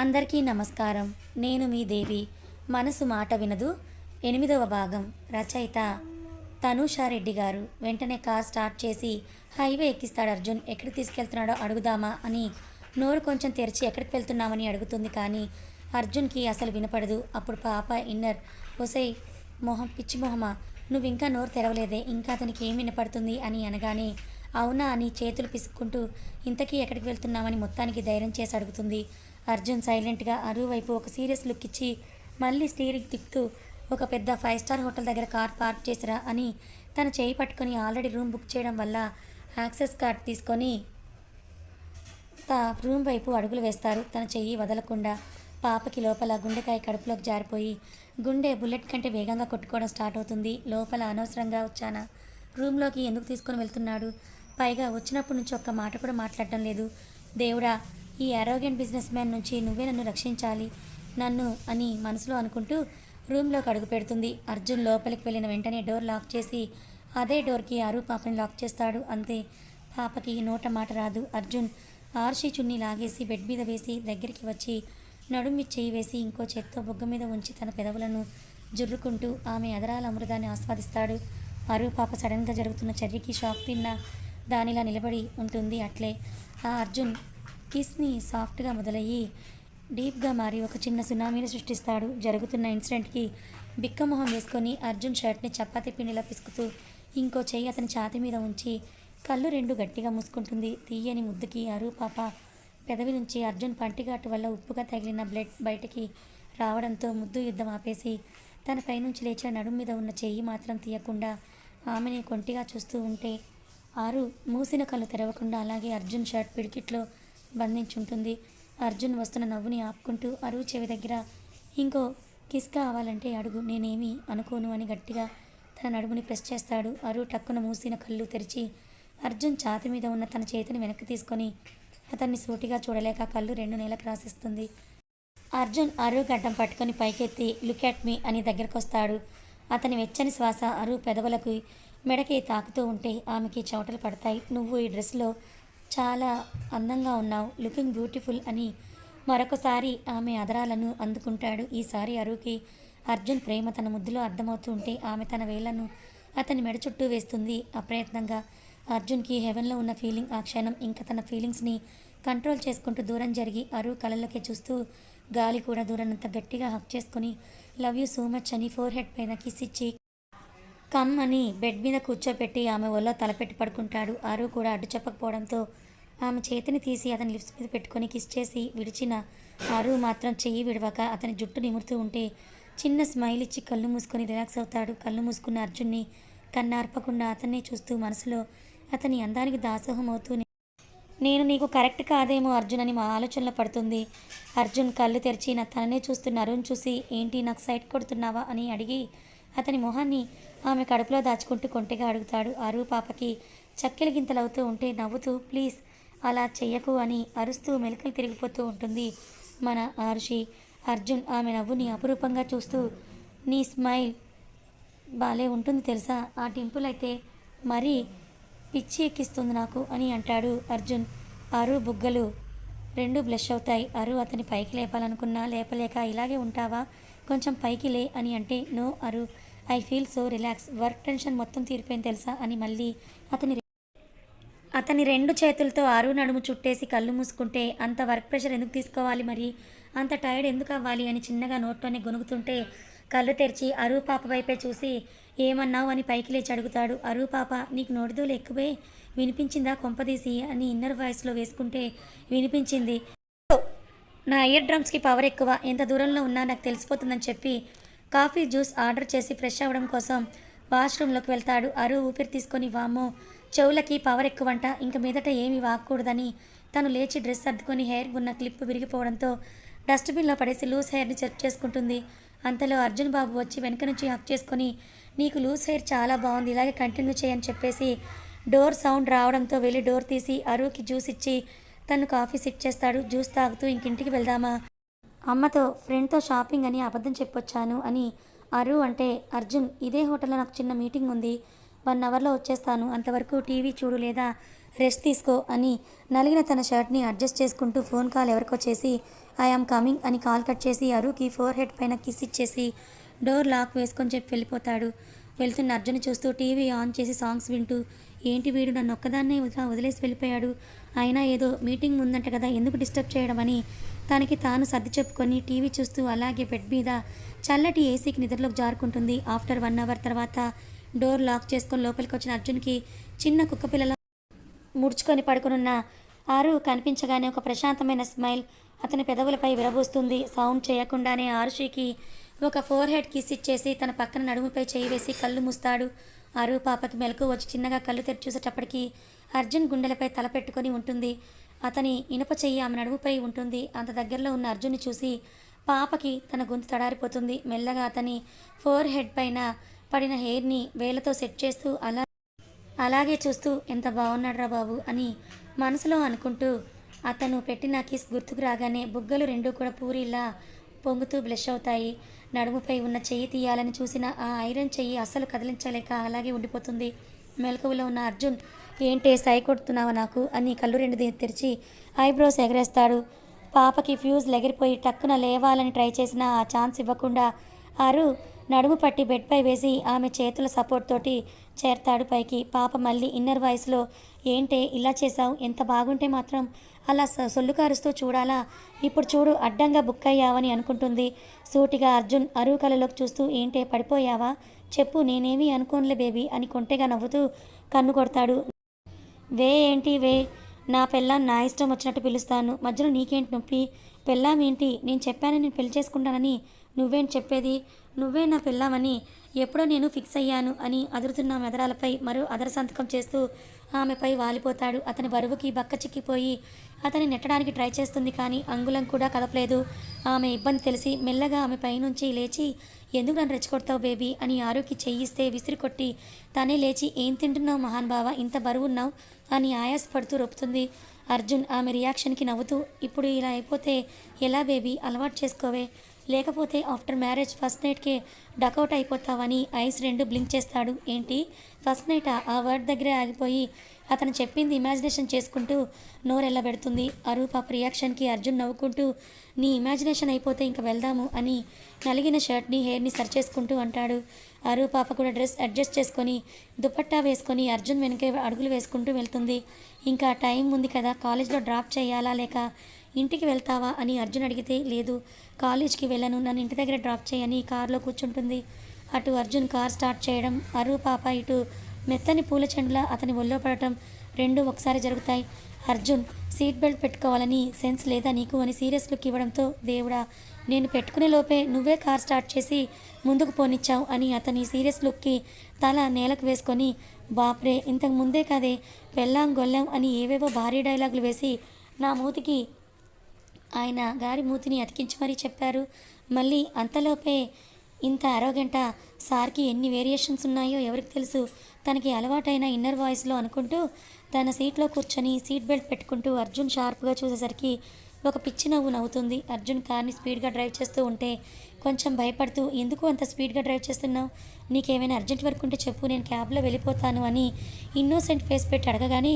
అందరికీ నమస్కారం. నేను మీ దేవి. మనసు మాట వినదు. ఎనిమిదవ భాగం. రచయిత తనూషారెడ్డి గారు. వెంటనే కార్ స్టార్ట్ చేసి హైవే ఎక్కిస్తాడు అర్జున్. ఎక్కడికి తీసుకెళ్తున్నాడో అడుగుదామా అని నోరు కొంచెం తెరిచి ఎక్కడికి వెళ్తున్నామని అడుగుతుంది కానీ అర్జున్కి అసలు వినపడదు. అప్పుడు పాప ఇన్నర్ ఒసై మొహం పిచ్చి మొహమా? నువ్వు ఇంకా నోరు తెరవలేదే. ఇంకా అతనికి ఏం వినపడుతుంది? అని అనగానే అవునా? అని చేతులు పిసుక్కుంటూ ఇంతకీ ఎక్కడికి వెళ్తున్నామని మొత్తానికి ధైర్యం చేసి అడుగుతుంది. అర్జున్ సైలెంట్గా అరువు వైపు ఒక సీరియస్ లుక్ ఇచ్చి మళ్ళీ స్టీరింగ్ తిప్పుతూ ఒక పెద్ద ఫైవ్ స్టార్ హోటల్ దగ్గర కార్ పార్క్ చేసిరా అని తన చేయి పట్టుకొని ఆల్రెడీ రూమ్ బుక్ చేయడం వల్ల యాక్సెస్ కార్డ్ తీసుకొని రూమ్ వైపు అడుగులు వేస్తారు. తన చెయ్యి వదలకుండా పాపకి లోపల గుండెకాయ కడుపులోకి జారిపోయి గుండె బుల్లెట్ కంటే వేగంగా కొట్టుకోవడం స్టార్ట్ అవుతుంది. లోపల అనవసరంగా వచ్చానా. రూమ్లోకి ఎందుకు తీసుకొని వెళ్తున్నాడు? పైగా వచ్చినప్పటి నుంచి ఒక్క మాట కూడా మాట్లాడటం లేదు. దేవుడా ఈ అరోగెంట్ బిజినెస్ మ్యాన్ నుంచి నువ్వే నన్ను రక్షించాలి నన్ను అని మనసులో అనుకుంటూ రూమ్లోకి అడుగు పెడుతుంది. అర్జున్ లోపలికి వెళ్ళిన వెంటనే డోర్ లాక్ చేసి అదే డోర్కి ఆరు పాపని లాక్ చేస్తాడు. అంతే పాపకి నోట మాట రాదు. అర్జున్ ఆర్షి చున్ని లాగేసి బెడ్ మీద వేసి దగ్గరికి వచ్చి నడుమి చేయి వేసి ఇంకో చేత్తో బొగ్గ మీద ఉంచి తన పెదవులను జుర్రుకుంటూ ఆమె అదరాల అమృతాన్ని ఆస్వాదిస్తాడు. అరు పాప సడన్గా జరుగుతున్న చర్యకి షాక్ తిన్న దానిలా నిలబడి ఉంటుంది అట్లే. ఆ అర్జున్ కిస్ని సాఫ్ట్గా మొదలయ్యి డీప్గా మారి ఒక చిన్న సునామీని సృష్టిస్తాడు. జరుగుతున్న ఇన్సిడెంట్కి బిక్కమొహం వేసుకొని అర్జున్ షర్ట్ని చపాతీ పిండిలా పిసుకుతూ ఇంకో చెయ్యి అతని ఛాతి మీద ఉంచి కళ్ళు రెండు గట్టిగా మూసుకుంటుంది. తీయని ముద్దుకి అరు పాప పెదవి నుంచి అర్జున్ పంటిఘాటు వల్ల ఉప్పుగా తగిలిన బ్లడ్ బయటికి రావడంతో ముద్దు యుద్ధం ఆపేసి తన పైనుంచి లేచిన నడుం మీద ఉన్న చెయ్యి మాత్రం తీయకుండా ఆమెని కొంటిగా చూస్తూ ఉంటే ఆరు మూసిన కళ్ళు తెరవకుండా అలాగే అర్జున్ షర్ట్ పిడికిట్లో బంధించుంటుంది. అర్జున్ వస్తున్న నవ్వుని ఆపుకుంటూ అరువు చెవి దగ్గర ఇంకో కిస్ కావాలంటే అడుగు నేనేమి అనుకోను అని గట్టిగా తన నడుముని ప్రెస్ చేస్తాడు. అరువు టక్కున మూసిన కళ్ళు తెరిచి అర్జున్ ఛాతి మీద ఉన్న తన చేతిని వెనక్కి తీసుకొని అతన్ని సూటిగా చూడలేక కళ్ళు రెండు నెలలకు రాసిస్తుంది. అర్జున్ అరువు గడ్డం పట్టుకొని పైకెత్తి లుక్ అట్ మీ అని దగ్గరకొస్తాడు. అతని వెచ్చని శ్వాస అరువు పెదవులకు మెడకి తాకుతూ ఉంటే ఆమెకి చెమటలు పడతాయి. నువ్వు ఈ డ్రెస్లో చాలా అందంగా ఉన్నావు లుకింగ్ బ్యూటిఫుల్ అని మరొకసారి ఆమె అదరాలను అందుకుంటాడు. ఈసారి అరుకి అర్జున్ ప్రేమ తన ముద్దులో అర్థమవుతూ ఉంటే ఆమె తన వేళ్ళను అతని మెడ చుట్టూ వేస్తుంది. అప్రయత్నంగా అర్జున్కి హెవెన్లో ఉన్న ఫీలింగ్ ఆ క్షణం ఇంకా తన ఫీలింగ్స్ని కంట్రోల్ చేసుకుంటూ దూరం జరిగి అరు కళ్ళలోకి చూస్తూ గాలి కూడా దూరనంత గట్టిగా హక్ చేసుకుని లవ్ యూ సో మచ్ అని ఫోర్ హెడ్ పైన కిస్ ఇచ్చి కమ్ అని బెడ్ మీద కూర్చోపెట్టి ఆమె ఒళ్ళో తలపెట్టి పడుకుంటాడు. ఆరు కూడా అడ్డు చెప్పకపోవడంతో ఆమె చేతిని తీసి అతని లిప్స్ మీద పెట్టుకొని కిస్ చేసి విడిచిన ఆరు మాత్రం చెయ్యి విడవక అతని జుట్టు నిమురుతూ ఉంటే చిన్న స్మైల్ ఇచ్చి కళ్ళు మూసుకొని రిలాక్స్ అవుతాడు. కళ్ళు మూసుకున్న అర్జున్ని కన్నార్పకుండా అతన్నే చూస్తూ మనసులో అతని అందానికి దాసోహం అవుతూ నేను నీకు కరెక్ట్ కాదేమో అర్జున్ అని మా ఆలోచనలో పడుతుంది. అర్జున్ కళ్ళు తెరిచి నా తననే చూస్తున్న అరుణ్ చూసి ఏంటి నాకు సైట్ కొడుతున్నావా? అని అడిగి అతని మొహాన్ని ఆమె కడుపులో దాచుకుంటూ కొంటెగా అడుగుతాడు. అరు పాపకి చక్కెలు గింతలవుతూ ఉంటే నవ్వుతూ ప్లీజ్ అలా చెయ్యకు అని అరుస్తూ మెలకలు తిరిగిపోతూ ఉంటుంది మన ఆరుషి. అర్జున్ ఆమె నవ్వుని అపురూపంగా చూస్తూ నీ స్మైల్ బాలే ఉంటుంది తెలుసా? ఆ టింపుల్ అయితే మరీ పిచ్చి ఎక్కిస్తుంది నాకు అని అంటాడు అర్జున్. అరు బుగ్గలు రెండు బ్లష్ అవుతాయి. అరు అతని పైకి లేపాలనుకున్నా లేపలేక ఇలాగే ఉంటావా? కొంచెం పైకి లే అని అంటే no Aru I feel so relax work tension మొత్తం తీరిపోయింది తెలుసా? అని మళ్ళీ అతని అతని రెండు చేతులతో ఆరు నడుము చుట్టేసి కళ్ళు మూసుకుంటే అంత వర్క్ ప్రెషర్ ఎందుకు తీసుకోవాలి మరి? అంత టైర్డ్ ఎందుకు అవ్వాలి? అని చిన్నగా నోట్లోనే గొనుగుతుంటే కళ్ళు తెరిచి అరువు పాప వైపే చూసి ఏమన్నావు అని పైకి లేచి అడుగుతాడు. అరువు పాప నీకు నోటిదోలు ఎక్కువే వినిపించిందా కొంపదీసి అని ఇన్నర్ వాయిస్లో వేసుకుంటే వినిపించింది. నా ఇయర్ డ్రమ్స్కి పవర్ ఎక్కువ. ఎంత దూరంలో ఉన్నా నాకు తెలిసిపోతుందని చెప్పి కాఫీ జ్యూస్ ఆర్డర్ చేసి ఫ్రెష్ అవ్వడం కోసం వాష్రూమ్లోకి వెళ్తాడు. అరు ఊపిరి తీసుకొని వామ్మో చెవులకి పవర్ ఎక్కువంట. ఇంక మీదట ఏమీ వాగకూడదని తను లేచి డ్రెస్ సర్దుకొని హెయిర్ ఉన్న క్లిప్ విరిగిపోవడంతో డస్ట్బిన్లో పడేసి లూజ్ హెయిర్ని చెక్ చేసుకుంటుంది. అంతలో అర్జున్ బాబు వచ్చి వెనక నుంచి హక్ చేసుకొని నీకు లూజ్ హెయిర్ చాలా బాగుంది. ఇలాగే కంటిన్యూ చేయని చెప్పేసి డోర్ సౌండ్ రావడంతో వెళ్ళి డోర్ తీసి అరువుకి జ్యూస్ ఇచ్చి తను కాఫీ సిట్ చేస్తాడు. జ్యూస్ తాగుతూ ఇంకింటికి వెళ్దామా? అమ్మతో ఫ్రెండ్తో షాపింగ్ అని అబద్ధం చెప్పొచ్చాను అని అరు అంటే అర్జున్ ఇదే హోటల్లో నాకు చిన్న మీటింగ్ ఉంది. వన్ అవర్లో వచ్చేస్తాను. అంతవరకు టీవీ చూడు లేదా రెస్ట్ తీసుకో అని నలిగిన తన షర్ట్ని అడ్జస్ట్ చేసుకుంటూ ఫోన్ కాల్ ఎవరికో చేసి ఐఆమ్ కమింగ్ అని కాల్ కట్ చేసి అరుకి ఫోర్ హెడ్ పైన కిస్ ఇచ్చేసి డోర్ లాక్ వేసుకొని చెప్పి వెళ్ళిపోతాడు. వెళ్తున్న అర్జున్ చూస్తూ టీవీ ఆన్ చేసి సాంగ్స్ వింటూ ఏంటి వీడు నన్ను ఒక్కదాన్నే వదిలేసి వెళ్ళిపోయాడు? అయినా ఏదో మీటింగ్ ఉందంట కదా ఎందుకు డిస్టర్బ్ చేయడం అని తనకి తాను సర్ది చెప్పుకొని టీవీ చూస్తూ అలాగే బెడ్ మీద చల్లటి ఏసీకి నిద్రలోకి జారుకుంటుంది. ఆఫ్టర్ వన్ అవర్ తర్వాత డోర్ లాక్ చేసుకొని లోపలికి వచ్చిన అర్జున్కి చిన్న కుక్క పిల్లల ముడుచుకొని పడుకునున్న ఆరు కనిపించగానే ఒక ప్రశాంతమైన స్మైల్ అతని పెదవులపై విరబూస్తుంది. సౌండ్ చేయకుండానే ఆరుషికి ఒక ఫోర్ హెడ్ కిస్ ఇచ్చేసి తన పక్కన నడుముపై చేయి వేసి కళ్ళు మూస్తాడు. ఆరు పాపకి మెలకు వచ్చి చిన్నగా కళ్ళు తెరిచూసేటప్పటికి అర్జున్ గుండెలపై తల పెట్టుకొని ఉంటుంది. అతని ఇనుప చెయ్యి ఆమె నడుముపై ఉంటుంది. అంత దగ్గరలో ఉన్న అర్జున్ని చూసి పాపకి తన గొంతు తడారిపోతుంది. మెల్లగా అతని ఫోర్ హెడ్ పైన పడిన హెయిర్ని వేలతో సెట్ చేస్తూ అలా అలాగే చూస్తూ ఎంత బాగున్నాడురా బాబు అని మనసులో అనుకుంటూ అతను పెట్టిన కిస్ గుర్తుకు రాగానే బుగ్గలు రెండు కూడా పూరిలా పొంగుతూ బ్లష్ అవుతాయి. నడుముపై ఉన్న చెయ్యి తీయాలని చూసిన ఆ ఐరన్ చెయ్యి అస్సలు కదిలించలేక అలాగే ఉండిపోతుంది. మెలకువలో ఉన్న అర్జున్ ఏంటే సై కొడుతున్నావా నాకు? అని కళ్ళు రెండు తెరిచి ఐబ్రోస్ ఎగరేస్తాడు. పాపకి ఫ్యూజ్ లెగిరిపోయి టక్కున లేవాలని ట్రై చేసినా ఆ ఛాన్స్ ఇవ్వకుండా ఆరు నడుము పట్టి బెడ్పై వేసి ఆమె చేతుల సపోర్ట్ తోటి చేరతాడు పైకి. పాప మళ్ళీ ఇన్నర్ వాయిస్లో ఏంటే ఇలా చేశావు? ఎంత బాగుంటే మాత్రం అలా సొల్లు కారుస్తూ చూడాలా? ఇప్పుడు చూడు అడ్డంగా బుక్ అయ్యావని అనుకుంటుంది. సూటిగా అర్జున్ అరువు కలలోకి చూస్తూ ఏంటే పడిపోయావా? చెప్పు నేనేమీ అనుకోనులే బేబీ అని కొంటెగా నవ్వుతూ కన్ను కొడతాడు. వే ఏంటి వే? నా పెళ్ళాం నా ఇష్టం వచ్చినట్టు పిలుస్తాను. మధ్యలో నీకేంటి నొప్పి? పెళ్ళాం ఏంటి? నేను చెప్పాను నేను పెళ్ళి చేసుకుంటానని నువ్వేంటి చెప్పేది? నువ్వే నా పెళ్ళామని ఎప్పుడో నేను ఫిక్స్ అయ్యాను అని అదురుతున్న మెదరాలపై మరో అదర సంతకం చేస్తూ ఆమెపై వాలిపోతాడు. అతని బరువుకి బక్క చిక్కిపోయి అతని నెట్టడానికి ట్రై చేస్తుంది కానీ అంగుళం కూడా కదపలేదు. ఆమె ఇబ్బంది తెలిసి మెల్లగా ఆమె పైనుంచి లేచి ఎందుకు నన్ను రెచ్చగొడతావు బేబీ? అని ఆరుకి చెయ్యిస్తే విసిరి కొట్టి తనే లేచి ఏం తింటున్నావు మహాన్ బావ? ఇంత బరువున్నావు? అని ఆయాసపడుతూ రొప్పుతుంది. అర్జున్ ఆమె రియాక్షన్కి నవ్వుతూ ఇప్పుడు ఇలా అయిపోతే ఎలా బేబీ? అలవాటు చేసుకోవే. లేకపోతే ఆఫ్టర్ మ్యారేజ్ ఫస్ట్ నైట్కే డకౌట్ అయిపోతావని ఐస్ రెండు బ్లింక్ చేస్తాడు. ఏంటి? ఫస్ట్ నైట్ ఆ వర్డ్ దగ్గరే ఆగిపోయి అతను చెప్పింది ఇమాజినేషన్ చేసుకుంటూ నోరెల్లబెడుతుంది అరూ పాప రియాక్షన్కి అర్జున్ నవ్వుకుంటూ నీ ఇమాజినేషన్ అయిపోతే ఇంక వెళ్దాము అని నలిగిన షర్ట్ని హెయిర్ని సరి చేసుకుంటూ అంటాడు. అరు పాప కూడా డ్రెస్ అడ్జస్ట్ చేసుకొని దుపట్టా వేసుకొని అర్జున్ వెనకే అడుగులు వేసుకుంటూ వెళ్తుంది. ఇంకా టైం ఉంది కదా కాలేజ్లో డ్రాప్ చేయాలా లేక ఇంటికి వెళ్తావా అని అర్జున్ అడిగితే లేదు. కాలేజ్కి వెళ్ళను నన్ను ఇంటి దగ్గర డ్రాప్ చేయని కారులో కూర్చుంటుంది. అటు అర్జున్ కార్ స్టార్ట్ చేయడం అరు పాప ఇటు మెత్తని పూల చెండులా అతని ఒళ్ళో పడటం రెండు ఒకసారి జరుగుతాయి. అర్జున్ సీట్ బెల్ట్ పెట్టుకోవాలని సెన్స్ లేదా నీకు అని సీరియస్ లుక్ ఇవ్వడంతో దేవుడా నేను పెట్టుకునే లోపే నువ్వే కార్ స్టార్ట్ చేసి ముందుకు పోనిచ్చావు అని అతని సీరియస్ లుక్కి తల నేలకు వేసుకొని బాప్రే ఇంతకు ముందే కదే పెళ్ళాం గొల్లాం అని ఏవేవో భారీ డైలాగులు వేసి నా మూతికి ఆయన గారి మూతిని అతికించి మరీ చెప్పారు. మళ్ళీ అంతలోపే ఇంత అరవగంట సార్కి ఎన్ని వేరియేషన్స్ ఉన్నాయో ఎవరికి తెలుసు. తనకి అలవాటైన ఇన్నర్ వాయిస్లో అనుకుంటూ తన సీట్లో కూర్చొని సీట్ బెల్ట్ పెట్టుకుంటూ అర్జున్ షార్ప్గా చూసేసరికి ఒక పిచ్చి నవ్వు నవ్వుతుంది. అర్జున్ కార్ని స్పీడ్గా డ్రైవ్ చేస్తూ ఉంటే కొంచెం భయపడుతూ ఎందుకు అంత స్పీడ్గా డ్రైవ్ చేస్తున్నావు? నీకేమైనా అర్జెంట్ వర్క్ ఉంటే చెప్పు నేను క్యాబ్లో వెళ్ళిపోతాను అని ఇన్నోసెంట్ ఫేస్ పెట్టి అడగగానే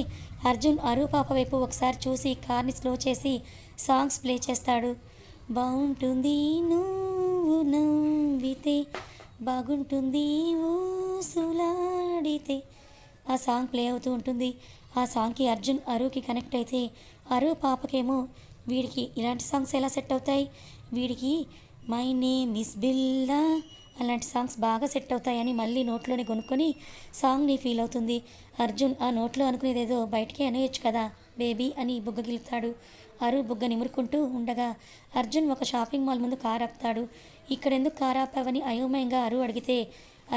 అర్జున్ అరు పాప వైపు ఒకసారి చూసి కార్ని స్లో చేసి సాంగ్స్ ప్లే చేస్తాడు. బాగుంటుంది నువ్వు నవ్వితే బాగుంటుంది ఊసులాడితే ఆ సాంగ్ ప్లే అవుతూ ఉంటుంది. ఆ సాంగ్కి అర్జున్ అరుకి కనెక్ట్ అయితే అరు పాపకేమో వీడికి ఇలాంటి సాంగ్స్ ఎలా సెట్ అవుతాయి? వీడికి మై నేమ్ మిస్ బిల్లా. అలాంటి సాంగ్స్ బాగా సెట్ అవుతాయని మళ్ళీ నోట్లోనే కొనుక్కొని సాంగ్ని ఫీల్ అవుతుంది. అర్జున్ ఆ నోట్లో అనుకునేదేదో బయటికి అనేయచ్చు కదా. బేబీ అని బుగ్గ గిలుతాడు అరు బుగ్గ నిమురుకుంటూ ఉండగా అర్జున్ ఒక షాపింగ్ మాల్ ముందు కారు ఆపుతాడు. ఇక్కడెందుకు కారు ఆపావని అయోమయంగా అరు అడిగితే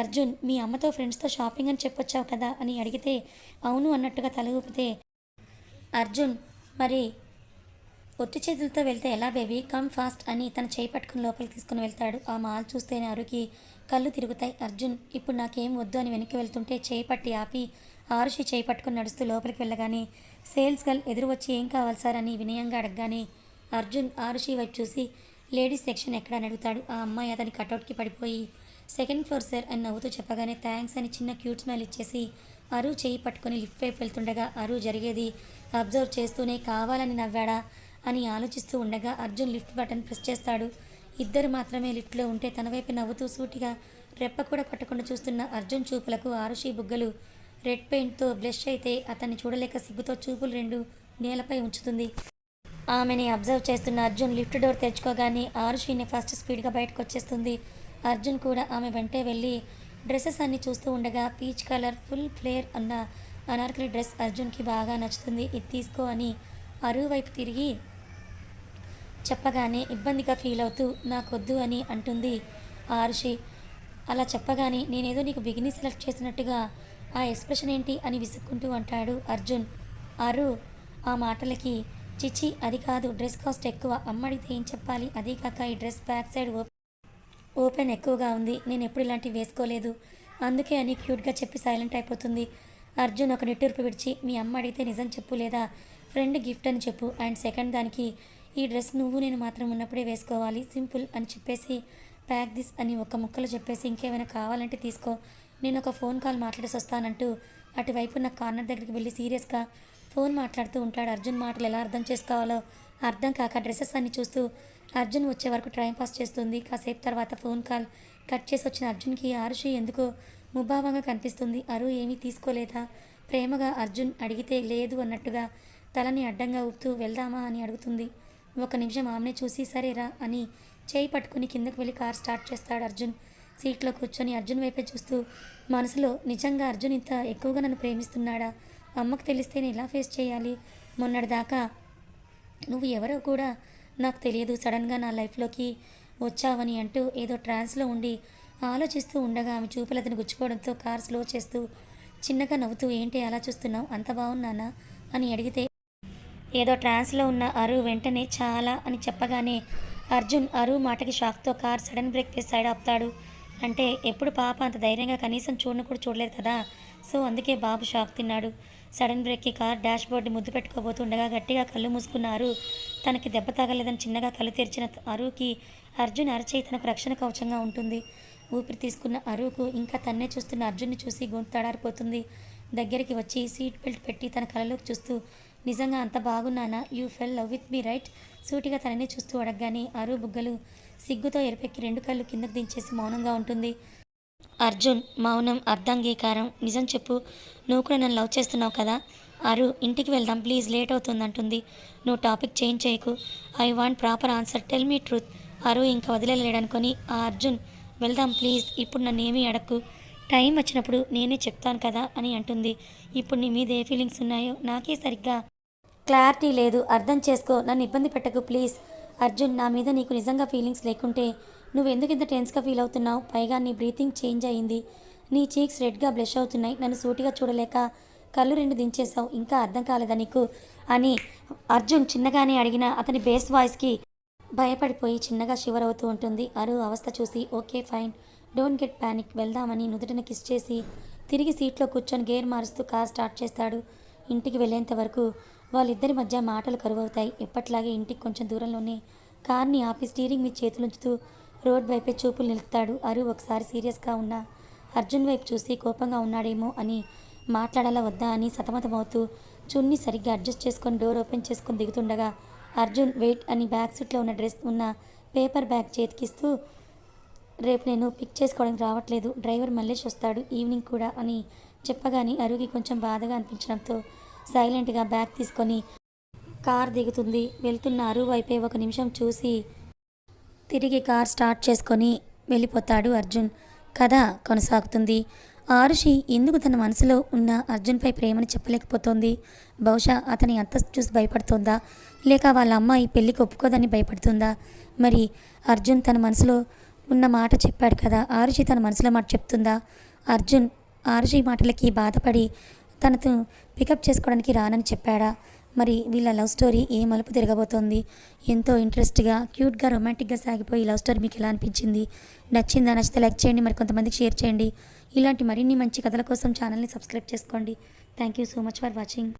అర్జున్ మీ అమ్మతో ఫ్రెండ్స్తో షాపింగ్ అని చెప్పొచ్చావు కదా అని అడిగితే అవును అన్నట్టుగా తల ఊపితే అర్జున్ మరి ఒట్టి చేతులతో వెళ్తే ఎలా బేబీ? కమ్ ఫాస్ట్ అని తన చేయి పట్టుకుని లోపలికి తీసుకుని వెళ్తాడు. ఆ మాల్ చూస్తేనే అరుకి కళ్ళు తిరుగుతాయి. అర్జున్ ఇప్పుడు నాకేం వద్దు అని వెనక్కి వెళ్తుంటే చేయి పట్టి ఆపి ఆరుషి చేయి పట్టుకుని నడుస్తూ లోపలికి వెళ్ళగానే సేల్స్ గర్ల్ ఎదురు వచ్చి ఏం కావాలి సార్? అని వినయంగా అడగగానే అర్జున్ ఆరుషి వైపు చూసి లేడీస్ సెక్షన్ ఎక్కడ? అని అడుగుతాడు. ఆ అమ్మాయి అతని కటౌట్కి పడిపోయి సెకండ్ ఫ్లోర్ సార్ అని నవ్వుతూ చెప్పగానే థ్యాంక్స్ అని చిన్న క్యూట్ స్మైల్ ఇచ్చేసి అరు చేయి పట్టుకొని లిఫ్ట్ వైపు వెళ్తుండగా అరు జరిగేది అబ్జర్వ్ చేస్తూనే కావాలని నవ్వాడా? అని ఆలోచిస్తూ ఉండగా అర్జున్ లిఫ్ట్ బటన్ ప్రెస్ చేస్తాడు. ఇద్దరు మాత్రమే లిఫ్ట్లో ఉంటే తన వైపు నవ్వుతూ సూటిగా రెప్ప కూడా కొట్టకుండా చూస్తున్న అర్జున్ చూపులకు ఆరుషి బుగ్గలు. రెడ్ పెయింట్తో బ్లష్ అయితే అతన్ని చూడలేక సిగ్గుతో చూపులు రెండు నేలపై ఉంచుతుంది. ఆమెని అబ్జర్వ్ చేస్తున్న అర్జున్ లిఫ్ట్ డోర్ తెచ్చుకోగానే ఆరుషిని ఫస్ట్ స్పీడ్గా బయటకు వచ్చేస్తుంది అర్జున్ కూడా ఆమె వెంటే వెళ్ళి డ్రెస్సెస్ అన్ని చూస్తూ ఉండగా పీచ్ కలర్ ఫుల్ ఫ్లేర్ అన్న అనార్కలి డ్రెస్ అర్జున్కి బాగా నచ్చుతుంది. ఇది తీసుకో అని అరువు వైపు తిరిగి చెప్పగానే ఇబ్బందిగా ఫీల్ అవుతూ నాకొద్దు అని అంటుంది ఆరుషి అలా చెప్పగానే నేనేదో నీకు బిగిని సెలెక్ట్ చేసినట్టుగా ఆ ఎక్స్ప్రెషన్ ఏంటి? అని విసుక్కుంటూ అంటాడు అర్జున్. అరు ఆ మాటలకి చిచి అది కాదు డ్రెస్ కాస్ట్ ఎక్కువ. అమ్మడితే ఏం చెప్పాలి? అదీ కాక ఈ dress back side open open ఎక్కువగా ఉంది. నేను ఎప్పుడు ఇలాంటివి వేసుకోలేదు. అందుకే అని క్యూట్గా చెప్పి సైలెంట్ అయిపోతుంది. అర్జున్ ఒక నిట్టూర్పు విడిచి మీ అమ్మ అడిగితే నిజం చెప్పు లేదా? ఫ్రెండ్ గిఫ్ట్ అని చెప్పు. అండ్ సెకండ్ దానికి ఈ డ్రెస్ నువ్వు నేను మాత్రం ఉన్నప్పుడే వేసుకోవాలి. సింపుల్ అని చెప్పేసి ప్యాక్ దిస్ అని ఒక ముక్కలు చెప్పేసి ఇంకేమైనా కావాలంటే తీసుకో. నేను ఒక ఫోన్ కాల్ మాట్లాడేసి వస్తానంటూ అటువైపు నా కార్నర్ దగ్గరికి వెళ్ళి సీరియస్గా ఫోన్ మాట్లాడుతూ ఉంటాడు. అర్జున్ మాటలు ఎలా అర్థం చేసుకోవాలో అర్థం కాక డ్రెస్సెస్ అన్ని చూస్తూ అర్జున్ వచ్చే వరకు టైం పాస్ చేస్తుంది. కాసేపు తర్వాత ఫోన్ కాల్ కట్ చేసి వచ్చిన అర్జున్కి ఆరుషి ఎందుకో ముభావంగా కనిపిస్తుంది? అరు ఏమీ తీసుకోలేదా? ప్రేమగా అర్జున్ అడిగితే లేదు అన్నట్టుగా తలని అడ్డంగా ఊపుతూ వెళ్దామా? అని అడుగుతుంది. ఒక నిమిషం ఆమెనే చూసి సరేరా అని చేయి పట్టుకుని కిందకు వెళ్ళి కార్ స్టార్ట్ చేస్తాడు అర్జున్. సీట్లో కూర్చొని అర్జున్ వైపే చూస్తూ మనసులో నిజంగా అర్జున్ ఇంత ఎక్కువగా నన్ను ప్రేమిస్తున్నాడా? అమ్మకు తెలిస్తే నేను ఎలా ఫేస్ చేయాలి? మొన్నటిదాకా నువ్వు ఎవరో కూడా నాకు తెలియదు. సడన్గా నా లైఫ్లోకి వచ్చావని అంటూ ఏదో ట్రాన్స్లో ఉండి ఆలోచిస్తూ ఉండగా ఆమె చూపులు అతను గుచ్చుకోవడంతో కార్ స్లో చేస్తూ చిన్నగా నవ్వుతూ ఏంటి అలా చూస్తున్నావు? అంత బాగున్నానా అని అడిగితే ఏదో ట్రాన్స్లో ఉన్న అరు వెంటనే చాలా అని చెప్పగానే అర్జున్ అరు మాటకి షాక్తో కార్ సడన్ బ్రేక్ వేసి సైడ్ ఆపుతాడు. అంటే ఎప్పుడు పాప అంత ధైర్యంగా కనీసం చూడను కూడా చూడలేదు కదా? సో అందుకే బాబు షాక్ తిన్నాడు. సడన్ బ్రేక్కి కార్ డాష్ బోర్డు ముద్దు పెట్టుకోబోతుండగా గట్టిగా కళ్ళు మూసుకున్నారు తనకి దెబ్బ తగలేదని చిన్నగా కళ్ళు తెరిచిన అరుకి అర్జున్ అరచేయి తనకు రక్షణ కవచంగా ఉంటుంది. ఊపిరి తీసుకున్న అరువుకు ఇంకా తన్నే చూస్తున్న అర్జున్ని చూసి గొంతు తడారిపోతుంది. దగ్గరికి వచ్చి సీట్ బెల్ట్ పెట్టి తన కళ్ళలోకి చూస్తూ నిజంగా అంత బాగున్నానా? You fell love with me right సూటిగా తనని చూస్తూ అడగగానే అరు బుగ్గలు సిగ్గుతో ఎరపెక్కి రెండు కళ్ళు కిందకు దించేసి మౌనంగా ఉంటుంది. అర్జున్ మౌనం అర్ధాంగీకారం నిజం చెప్పు. నువ్వు కూడా నన్ను లవ్ చేస్తున్నావు కదా అరు ఇంటికి వెళ్దాం ప్లీజ్. లేట్ అవుతుందంటుంది నువ్వు టాపిక్ చేంజ్ చేయకు. I want proper answer. Tell me truth Aru ఇంకా వదిలేలేడనుకొని ఆ అర్జున్ వెళ్దాం ప్లీజ్. ఇప్పుడు నన్ను ఏమీ అడక్కు. టైం వచ్చినప్పుడు నేనే చెప్తాను కదా అని అంటుంది. ఇప్పుడు నీ మీద ఏ ఫీలింగ్స్ ఉన్నాయో నాకే సరిగ్గా క్లారిటీ లేదు అర్థం చేసుకో నన్ను ఇబ్బంది పెట్టకు ప్లీజ్. అర్జున్ నా మీద నీకు నిజంగా ఫీలింగ్స్ లేకుంటే నువ్వు ఎందుకు ఇంత టెన్స్గా ఫీల్ అవుతున్నావు? పైగా నీ బ్రీతింగ్ చేంజ్ అయ్యింది నీ చీక్స్ రెడ్గా బ్లష్ అవుతున్నాయి. నన్ను సూటిగా చూడలేక కళ్ళు రెండు దించేసావు ఇంకా అర్థం కాలేదా నీకు? అని అర్జున్ చిన్నగానే అడిగిన అతని బేస్ వాయిస్కి భయపడిపోయి చిన్నగా షివర్ అవుతూ ఉంటుంది. అరు అవస్థ చూసి okay fine. Don't get panic వెళ్దామని నుదుటిన కిస్ చేసి తిరిగి సీట్లో కూర్చొని గేర్ మారుస్తూ కార్ స్టార్ట్ చేస్తాడు. ఇంటికి వెళ్ళేంత వరకు వాళ్ళిద్దరి మధ్య మాటలు కరువవుతాయి. ఎప్పట్లాగే ఇంటికి కొంచెం దూరంలోనే కార్ని ఆపి స్టీరింగ్ మీద చేతులుంచుతూ రోడ్ వైపే చూపులు నిలుపుతాడు. అరు ఒకసారి సీరియస్గా ఉన్న అర్జున్ వైపు చూసి కోపంగా ఉన్నాడేమో అని మాట్లాడాలా వద్దా అని సతమతమవుతూ చున్ని సరిగ్గా అడ్జస్ట్ చేసుకొని డోర్ ఓపెన్ చేసుకొని దిగుతుండగా అర్జున్ వెయిట్ అని బ్యాక్ సీట్లో ఉన్న డ్రెస్ ఉన్న పేపర్ బ్యాగ్ చేతికిస్తూ రేపు నేను పిక్ చేసుకోవడానికి రావట్లేదు. డ్రైవర్ మల్లేష్ వస్తాడు ఈవినింగ్ కూడా అని చెప్పగానే అరుగి కొంచెం బాధగా అనిపించడంతో సైలెంట్గా బ్యాగ్ తీసుకొని కార్ దిగుతుంది. వెళ్తున్న అరు వైపే ఒక నిమిషం చూసి తిరిగి కార్ స్టార్ట్ చేసుకొని వెళ్ళిపోతాడు అర్జున్. కథ కొనసాగుతుంది. ఆరుషి ఎందుకు తన మనసులో ఉన్న అర్జున్పై ప్రేమని చెప్పలేకపోతోంది? బహుశా అతని అంతస్తు చూసి భయపడుతోందా? లేక వాళ్ళ అమ్మాయి పెళ్ళికి ఒప్పుకోదని భయపడుతుందా? మరి అర్జున్ తన మనసులో ఉన్న మాట చెప్పాడు కదా. ఆరుషి తన మనసులో మాట చెప్తుందా? అర్జున్ ఆరుషి మాటలకి బాధపడి తనతో పికప్ చేసుకోవడానికి రానని చెప్పాడా? మరి వీళ్ళ లవ్ స్టోరీ ఏ మలుపు తిరగబోతోంది? ఎంతో ఇంట్రెస్ట్గా క్యూట్గా రొమాంటిక్గా సాగిపోయి లవ్ స్టోరీ మీకు ఎలా అనిపించింది? నచ్చిందా? నచ్చితే లైక్ చేయండి మరి కొంతమందికి షేర్ చేయండి. ఇలాంటి మరిన్ని మంచి కథల కోసం ఛానల్ని సబ్స్క్రైబ్ చేసుకోండి. Thank you so much for watching